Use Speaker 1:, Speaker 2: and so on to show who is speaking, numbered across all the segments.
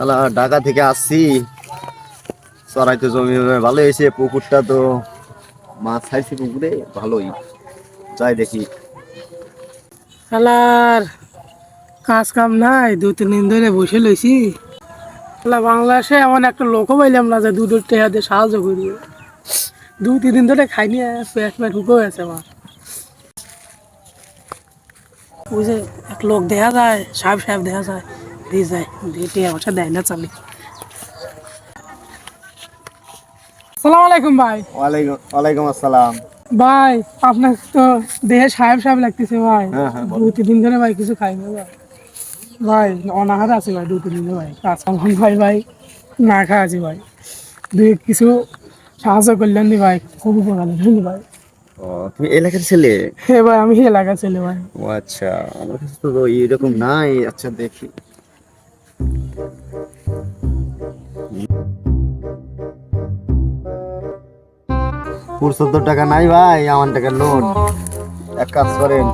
Speaker 1: শালা ঢাকা থেকে আসছি। চড়াইতে জমি ভালো হয়েছে, পুকুরটা তো মাছ খাইছি পুকুরে, ভালোই। যাই দেখি।
Speaker 2: শালার কাজ কাম নাই দু তিন দিন ধরে বসে লইছি বাংলাদেশে এমন একটা লোকও পাইলাম না যে দুধের টেহাতে সাহায্য করি। দু তিন দিন ধরে খাইনি পেট পেট হুকো হয়েছে আমার। বুঝে এক লোক দেখা যায়, সাহেব সাহেব দেখা যায়। দিয়ে যায় দিয়ে টেয়া পয়সা দেয় না চালি সালাম আলাইকুম ভাই।
Speaker 1: ওয়ালাইকুম ওয়ালাইকুম আসসালাম।
Speaker 2: ভাই আপনার তো দেহে সাহেব সাহেব লাগতেছে ভাই।
Speaker 1: হ্যাঁ, হ্যাঁ,
Speaker 2: দু তিন দিন ধরে ভাই কিছু খাই না ভাই। ভাই অনাহার আছে ভাই দু তিন দিন ভাই। কাজ ভাই ভাই না খা আছি ভাই। দুই কিছু সাহায্য করলেন নি ভাই খুব উপকার হলেন ভাই।
Speaker 1: ও তুমি এলাকার ছেলে?
Speaker 2: হে ভাই আমি এলাকা ছেলে ভাই।
Speaker 1: ও আচ্ছা আমার কাছে তো এরকম নাই। আচ্ছা দেখি। চোদ্দ টাকা নাই ভাই আমার টাকা নোট এক কাজ করেন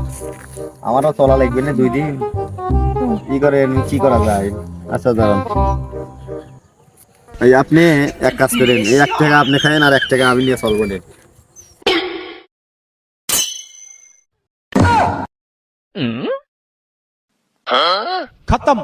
Speaker 1: আমারও চলা লাগবে না দুই দিন। কি করেন কি করা যায়? আচ্ছা দাঁড়ান। এই আপনি এক কাজ করেন এই এক টাকা আপনি খাইন আর এক টাকা আমি নিয়ে চলবো না।
Speaker 3: খতম।